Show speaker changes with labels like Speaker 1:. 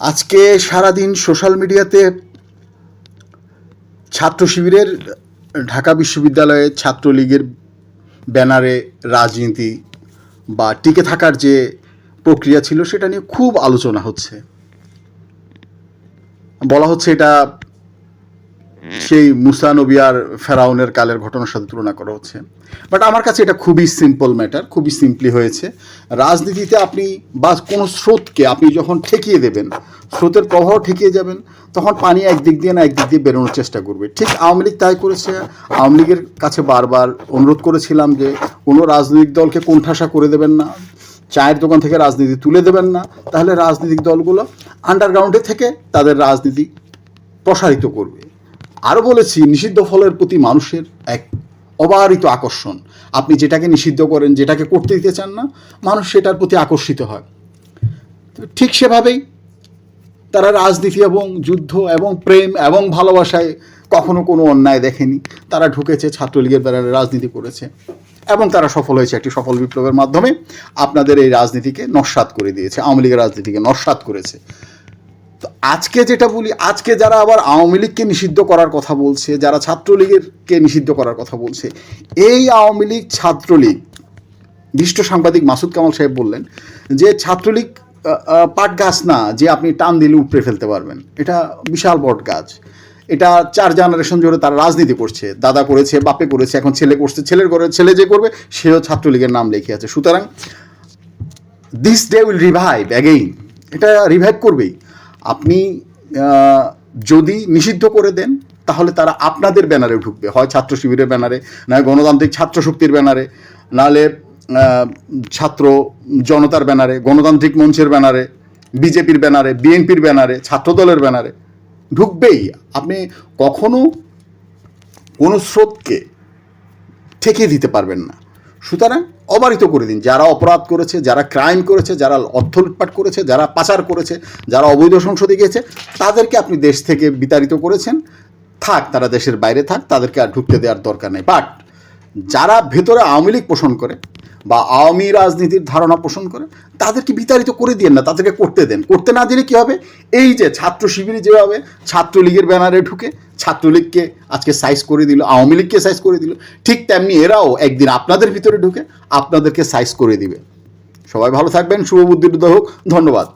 Speaker 1: আজকে সারাদিন সোশ্যাল মিডিয়াতে ছাত্র শিবিরের, ঢাকা বিশ্ববিদ্যালয়ে ছাত্রলীগের ব্যানারে রাজনীতি বা টিকে থাকার যে প্রক্রিয়া ছিল সেটা নিয়ে খুব আলোচনা হচ্ছে। বলা হচ্ছে এটা সেই মুসা ফেরাউনের কালের ঘটনার সাথে তুলনা করা হচ্ছে। বাট আমার কাছে এটা খুবই সিম্পল ম্যাটার খুবই সিম্পলি হয়েছে। রাজনীতিতে আপনি বা কোনো স্রোতকে আপনি যখন ঠেকিয়ে দেবেন, স্রোতের প্রবাহ ঠেকিয়ে যাবেন, তখন পানি একদিক দিয়ে না একদিক দিয়ে বেরোনোর চেষ্টা করবে। ঠিক আওয়ামী লীগ তাই করেছে। আওয়ামী লীগের কাছে বারবার অনুরোধ করেছিলাম যে কোনো রাজনৈতিক দলকে কোণঠাসা করে দেবেন না, চায়ের দোকান থেকে রাজনীতি তুলে দেবেন না, তাহলে রাজনৈতিক দলগুলো আন্ডারগ্রাউন্ডে থেকে তাদের রাজনীতি প্রসারিত করবে। আরও বলেছি, নিষিদ্ধ ফলের প্রতি মানুষের এক অবারিত আকর্ষণ। আপনি যেটাকে নিষিদ্ধ করেন, যেটাকে করতে দিতে চান না, মানুষ সেটার প্রতি আকর্ষিত হয়। ঠিক সেভাবেই তারা রাজনীতি এবং যুদ্ধ এবং প্রেম এবং ভালোবাসায় কখনো কোনো অন্যায় দেখেনি। তারা ঢুকেছে, ছাত্রলীগের ব্যাপারে রাজনীতি করেছে এবং তারা সফল হয়েছে একটি সফল বিপ্লবের মাধ্যমে। আপনাদের এই রাজনীতিকে নস্বাত করে দিয়েছে, আওয়ামী লীগের রাজনীতিকে নস্বাত করেছে। তো আজকে যেটা বলি, আজকে যারা আবার আওয়ামী লীগকে নিষিদ্ধ করার কথা বলছে, যারা ছাত্রলীগেরকে নিষিদ্ধ করার কথা বলছে, এই আওয়ামী লীগ ছাত্রলীগ, বিশিষ্ট সাংবাদিক মাসুদ কামাল সাহেব বললেন যে ছাত্রলীগ পাট গাছ না, যে আপনি টান দিলে উপড়ে ফেলতে পারবেন। এটা বিশাল বট গাছ। এটা চার জেনারেশন ধরে তারা রাজনীতি করছে। দাদা করেছে, বাপে করেছে, এখন ছেলে করছে, ছেলের করে ছেলে যে করবে, সেও ছাত্রলীগের নাম লিখে আছে। সুতরাং this day will revive again এটা রিভাইভ করবেই। আপনি যদি নিষিদ্ধ করে দেন, তাহলে তারা আপনাদের ব্যানারে ঢুকবে। হয় ছাত্র শিবিরের ব্যানারে নয় গণতান্ত্রিক ছাত্র শক্তির ব্যানারে, নাহলে ছাত্র জনতার ব্যানারে, গণতান্ত্রিক মঞ্চের ব্যানারে, বিজেপির ব্যানারে, বিএনপির ব্যানারে, ছাত্রদলের ব্যানারে ঢুকবেই। আপনি কখনো কোনো স্রোতকে ঠেকিয়ে দিতে পারবেন না। সুতরাং অবারিত করে দিন। যারা অপরাধ করেছে, যারা ক্রাইম করেছে, যারা অর্থ লুটপাট করেছে, যারা পাচার করেছে, যারা অবৈধ সংসদে গিয়েছে, তাদেরকে আপনি দেশ থেকে বিতাড়িত করেছেন। থাক, তারা দেশের বাইরে থাক, তাদেরকে আর ঢুকতে দেওয়ার দরকার নেই। বাট যারা ভেতরে আওয়ামী লীগ পোষণ করে বা আওয়ামী রাজনীতির ধারণা পোষণ করে, তাদেরকে বিতাড়িত করে দিন না, তাদেরকে করতে দেন। করতে না দিলে কী হবে? এই যে ছাত্র শিবিরে যেভাবে ছাত্রলীগের ব্যানারে ঢুকে ছাত্রলীগকে আজকে সাইজ করে দিল, আওয়ামী লীগকে সাইজ করে দিল, ঠিক তেমনি এরাও একদিন আপনাদের ভিতরে ঢুকে আপনাদেরকে সাইজ করে দিবে। সবাই ভালো থাকবেন, শুভ বুদ্ধির হোক, ধন্যবাদ।